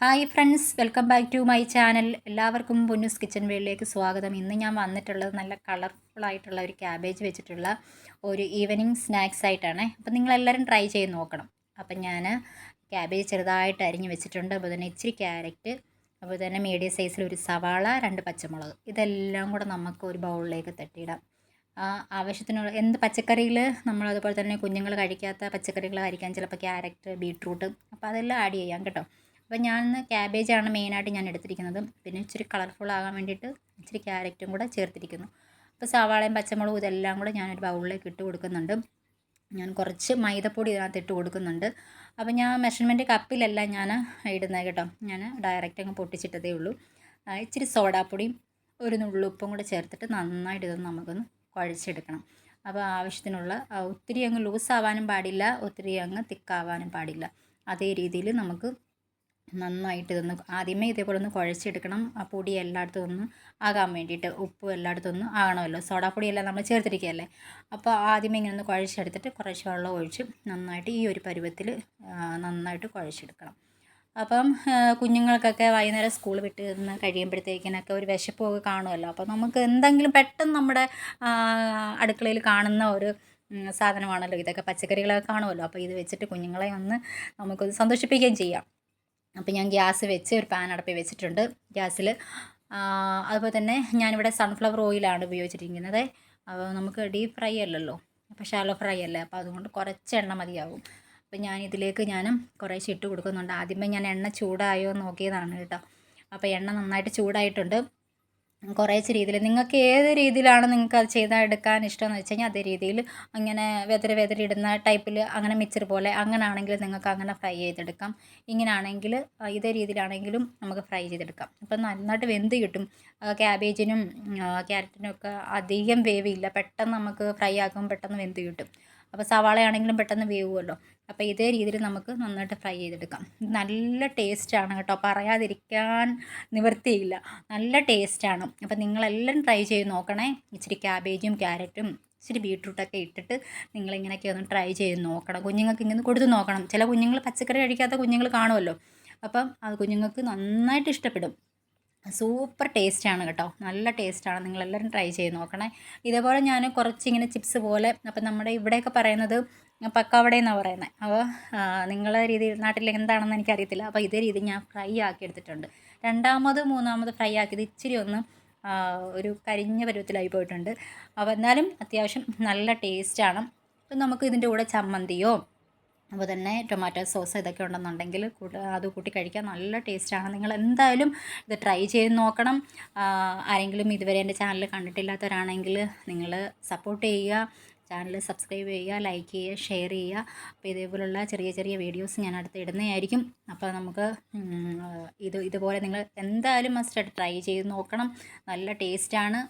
Hi friends welcome back to my channel എല്ലാവർക്കും Ponnus kitchen വേളിലേക്ക് സ്വാഗതം. ഇന്ന് ഞാൻ വന്നിട്ടുള്ളത് നല്ല കളർഫുൾ ആയിട്ടുള്ള ഒരു ക്യാബേജ് വെച്ചിട്ടുള്ള ഒരു ഈവനിങ് സ്നാക്സ് ആയിട്ടാണ്. അപ്പം നിങ്ങളെല്ലാവരും ട്രൈ ചെയ്ത് നോക്കണം. അപ്പം ഞാൻ ക്യാബേജ് ചെറുതായിട്ട് അരിഞ്ഞ് വെച്ചിട്ടുണ്ട്. അപ്പോൾ തന്നെ ഇച്ചിരി ക്യാരറ്റ് അപ്പോൾ തന്നെ മീഡിയം സൈസിൽ ഒരു സവാള രണ്ട് പച്ചമുളക്. ഇതെല്ലാം കൂടെ നമുക്ക് ഒരു ബൗളിലേക്ക് തട്ടിയിടാം. ആവശ്യത്തിനുള്ള എന്ത് പച്ചക്കറിയിൽ നമ്മൾ അതുപോലെ തന്നെ കുഞ്ഞുങ്ങൾ കഴിക്കാത്ത പച്ചക്കറികൾ കഴിക്കാൻ ചിലപ്പോൾ ക്യാരറ്റ് ബീട്രൂട്ട് അപ്പോൾ അതെല്ലാം ആഡ് ചെയ്യാം കേട്ടോ. അപ്പോൾ ഞാൻ ഇന്ന് ക്യാബേജാണ് മെയിനായിട്ട് ഞാൻ എടുത്തിരിക്കുന്നത്. പിന്നെ ഇച്ചിരി കളർഫുൾ ആകാൻ വേണ്ടിയിട്ട് ഇച്ചിരി ക്യാരറ്റും കൂടെ ചേർത്തിരിക്കുന്നു. അപ്പോൾ സവാളയും പച്ചമുളകും ഇതെല്ലാം കൂടെ ഞാനൊരു ബൗളിലേക്ക് ഇട്ട് കൊടുക്കുന്നുണ്ട്. ഞാൻ കുറച്ച് മൈദപ്പൊടി ഇതിനകത്ത് ഇട്ട് കൊടുക്കുന്നുണ്ട്. അപ്പോൾ ഞാൻ മെഷർമെന്റ് കപ്പിലല്ല ഞാൻ ഇടുന്നത് കേട്ടോ. ഞാൻ ഡയറക്റ്റ് അങ്ങ് പൊട്ടിച്ചിട്ടതേ ഉള്ളൂ. ഇച്ചിരി സോഡാപ്പൊടിയും ഒരു നുള്ളുപ്പും കൂടെ ചേർത്തിട്ട് നന്നായിട്ട് ഇതൊന്ന് നമുക്കൊന്ന് കുഴച്ചെടുക്കണം. അപ്പോൾ ആവശ്യത്തിനുള്ള ഒത്തിരി അങ്ങ് ലൂസ് ആവാനും പാടില്ല ഒത്തിരി അങ്ങ് തിക്കാവാനും പാടില്ല. അതേ രീതിയിൽ നമുക്ക് നന്നായിട്ട് ഇതൊന്ന് ആദ്യമേ ഇതേപോലെ ഒന്ന് കുഴച്ചെടുക്കണം. ആ പൊടി എല്ലായിടത്തും ഒന്ന് ആകാൻ വേണ്ടിയിട്ട് ഉപ്പ് എല്ലായിടത്തും ഒന്ന് ആകണമല്ലോ. സോഡാപ്പൊടിയെല്ലാം നമ്മൾ ചേർത്തിരിക്കുകയല്ലേ? അപ്പോൾ ആദ്യമേ ഇങ്ങനെ ഒന്ന് കുഴച്ചെടുത്തിട്ട് കുറച്ച് വെള്ളം ഒഴിച്ച് നന്നായിട്ട് ഈ ഒരു പരുവത്തിൽ നന്നായിട്ട് കുഴച്ചെടുക്കണം. അപ്പം കുഞ്ഞുങ്ങൾക്കൊക്കെ വൈകുന്നേരം സ്കൂൾ വിട്ട് നിന്ന് കഴിയുമ്പോഴത്തേക്കിനൊക്കെ ഒരു വിശപ്പൊക്കെ കാണുമല്ലോ. അപ്പോൾ നമുക്ക് എന്തെങ്കിലും പെട്ടെന്ന് നമ്മുടെ അടുക്കളയിൽ കാണുന്ന ഒരു സാധനമാണല്ലോ. ഇതൊക്കെ പച്ചക്കറികളൊക്കെ കാണുമല്ലോ. അപ്പോൾ ഇത് വെച്ചിട്ട് കുഞ്ഞുങ്ങളെ ഒന്ന് നമുക്കൊന്ന് സന്തോഷിപ്പിക്കുകയും ചെയ്യാം. അപ്പോൾ ഞാൻ ഗ്യാസ് വെച്ച് ഒരു പാൻ അടപ്പി വെച്ചിട്ടുണ്ട് ഗ്യാസിൽ. അതുപോലെ തന്നെ ഞാനിവിടെ സൺഫ്ലവർ ഓയിലാണ് ഉപയോഗിച്ചിരിക്കുന്നത്. അപ്പോൾ നമുക്ക് ഡീപ്പ് ഫ്രൈ അല്ലല്ലോ. അപ്പോൾ ഷാലോ ഫ്രൈ അല്ലേ? അപ്പോൾ അതുകൊണ്ട് കുറച്ച് എണ്ണ മതിയാവും. അപ്പോൾ ഞാൻ ഇതിലേക്ക് ഞാൻ കുറേശ്ശെ ഇട്ട് കൊടുക്കുന്നുണ്ട്. ആദ്യമേ ഞാൻ എണ്ണ ചൂടായോ നോക്കിയതാണ് കേട്ടോ. അപ്പോൾ എണ്ണ നന്നായിട്ട് ചൂടായിട്ടുണ്ട്. കുറേശ്ശെ രീതിയിൽ നിങ്ങൾക്ക് ഏത് രീതിയിലാണ് നിങ്ങൾക്ക് അത് ചെയ്തെടുക്കാൻ ഇഷ്ടമെന്ന് വെച്ച് കഴിഞ്ഞാൽ അതേ രീതിയിൽ അങ്ങനെ വെതറി വെതറി ഇടുന്ന ടൈപ്പിൽ അങ്ങനെ മിച്ചർ പോലെ അങ്ങനെ ആണെങ്കിൽ നിങ്ങൾക്ക് അങ്ങനെ ഫ്രൈ ചെയ്തെടുക്കാം. ഇങ്ങനെയാണെങ്കിൽ ആണെങ്കിൽ ഇതേ രീതിയിലാണെങ്കിലും നമുക്ക് ഫ്രൈ ചെയ്തെടുക്കാം. അപ്പം നന്നായിട്ട് വെന്ത് കിട്ടും. ക്യാബേജിനും ക്യാരറ്റിനും ഒക്കെ അധികം വേവില്ല. പെട്ടെന്ന് നമുക്ക് ഫ്രൈ ആക്കുമ്പോൾ പെട്ടെന്ന് വെന്ത് കിട്ടും. അപ്പോൾ സവാളയാണെങ്കിലും പെട്ടെന്ന് വേവുമല്ലോ അപ്പോൾ ഇതേ രീതിയിൽ നമുക്ക് നന്നായിട്ട് ഫ്രൈ ചെയ്തെടുക്കാം. നല്ല ടേസ്റ്റാണ് കേട്ടോ. പറയാതിരിക്കാൻ നിവൃത്തിയില്ല. നല്ല ടേസ്റ്റാണ് അപ്പോൾ നിങ്ങളെല്ലാം ട്രൈ ചെയ്ത് നോക്കണേ. ഇച്ചിരി ക്യാബേജും ക്യാരറ്റും ഇച്ചിരി ബീട്രൂട്ടൊക്കെ ഇട്ടിട്ട് നിങ്ങളിങ്ങനെയൊക്കെ ഒന്ന് ട്രൈ ചെയ്ത് നോക്കണം. കുഞ്ഞുങ്ങൾക്ക് ഇങ്ങനെ കൊടുത്ത് നോക്കണം. ചില കുഞ്ഞുങ്ങൾ പച്ചക്കറി കഴിക്കാത്ത കുഞ്ഞുങ്ങൾ കാണുമല്ലോ അപ്പം അത് കുഞ്ഞുങ്ങൾക്ക് നന്നായിട്ട് ഇഷ്ടപ്പെടും. സൂപ്പർ ടേസ്റ്റ് ആണ് കേട്ടോ. നല്ല ടേസ്റ്റാണ്. നിങ്ങളെല്ലാവരും ട്രൈ ചെയ്ത് നോക്കണേ. ഇതേപോലെ ഞാൻ കുറച്ചിങ്ങനെ ചിപ്സ് പോലെ അപ്പം നമ്മുടെ ഇവിടെയൊക്കെ പറയുന്നത് പക്കാവട എന്നാണ് പറയുന്നത് അപ്പോൾ നിങ്ങളുടെ രീതി നാട്ടിൽ എന്താണെന്ന് എനിക്കറിയത്തില്ല. അപ്പോൾ ഇതേ രീതി ഞാൻ ഫ്രൈ ആക്കി എടുത്തിട്ടുണ്ട്. രണ്ടാമത് മൂന്നാമത് ഫ്രൈ ആക്കിയത് ഇച്ചിരി ഒന്ന് ഒരു കരിഞ്ഞ പരുവത്തിലായി പോയിട്ടുണ്ട്. അപ്പോൾ എന്നാലും അത്യാവശ്യം നല്ല ടേസ്റ്റാണ്. അപ്പം നമുക്ക് ഇതിന്റെ കൂടെ ചമ്മന്തിയോ അപ്പോൾ തന്നെ ടൊമാറ്റോ സോസ് ഇതൊക്കെ ഉണ്ടെന്നുണ്ടെങ്കിൽ അത് കൂട്ടി കഴിക്കാൻ നല്ല ടേസ്റ്റാണ്. നിങ്ങൾ എന്തായാലും ഇത് ട്രൈ ചെയ്ത് നോക്കണം. ആരെങ്കിലും ഇതുവരെ എന്റെ ചാനൽ കണ്ടിട്ടില്ലാത്തവരാണെങ്കിൽ നിങ്ങൾ സപ്പോർട്ട് ചെയ്യുക. ചാനൽ സബ്സ്ക്രൈബ് ചെയ്യുക ലൈക്ക് ചെയ്യുക ഷെയർ ചെയ്യുക. അപ്പോൾ ഇതേപോലുള്ള ചെറിയ ചെറിയ വീഡിയോസ് ഞാൻ അടുത്ത് ഇടുന്നതായിരിക്കും. അപ്പോൾ നമുക്ക് ഇത് ഇതുപോലെ നിങ്ങൾ എന്തായാലും മസ്റ്റായിട്ട് ട്രൈ ചെയ്ത് നോക്കണം. നല്ല ടേസ്റ്റാണ്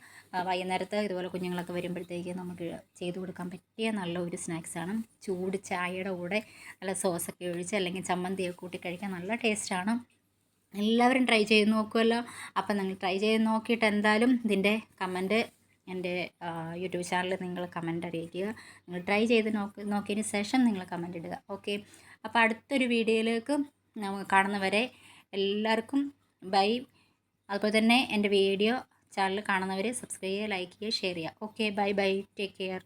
വൈകുന്നേരത്ത് ഇതുപോലെ കുഞ്ഞുങ്ങളൊക്കെ വരുമ്പോഴത്തേക്ക് നമുക്ക് ചെയ്ത് കൊടുക്കാൻ പറ്റിയ നല്ല ഒരു സ്നാക്സാണ് ചൂട് ചായയുടെ കൂടെ നല്ല സോസൊക്കെ ഒഴിച്ച് അല്ലെങ്കിൽ ചമ്മന്തിയൊക്കെ കൂട്ടി കഴിക്കാൻ നല്ല ടേസ്റ്റാണ് എല്ലാവരും ട്രൈ ചെയ്ത് നോക്കുമല്ലോ അപ്പം നിങ്ങൾ ട്രൈ ചെയ്ത് നോക്കിയിട്ട് എന്തായാലും ഇതിന്റെ കമന്റ് എന്റെ യൂട്യൂബ് ചാനലിൽ നിങ്ങൾ കമന്റ് അറിയിക്കുക. നിങ്ങൾ ട്രൈ ചെയ്ത് നോക്കി നോക്കിയതിന് ശേഷം നിങ്ങൾ കമന്റ് ഇടുക. ഓക്കെ? അപ്പോൾ അടുത്തൊരു വീഡിയോയിലേക്ക് നമുക്ക് കാണുന്നവരെ എല്ലാവർക്കും ബൈ. അതുപോലെ തന്നെ എന്റെ വീഡിയോ ചാനൽ കാണുന്നവർ സബ്സ്ക്രൈബ് ചെയ്യുക ലൈക്ക് ചെയ്യുക ഷെയർ ചെയ്യുക. Okay? Bye bye. Take care.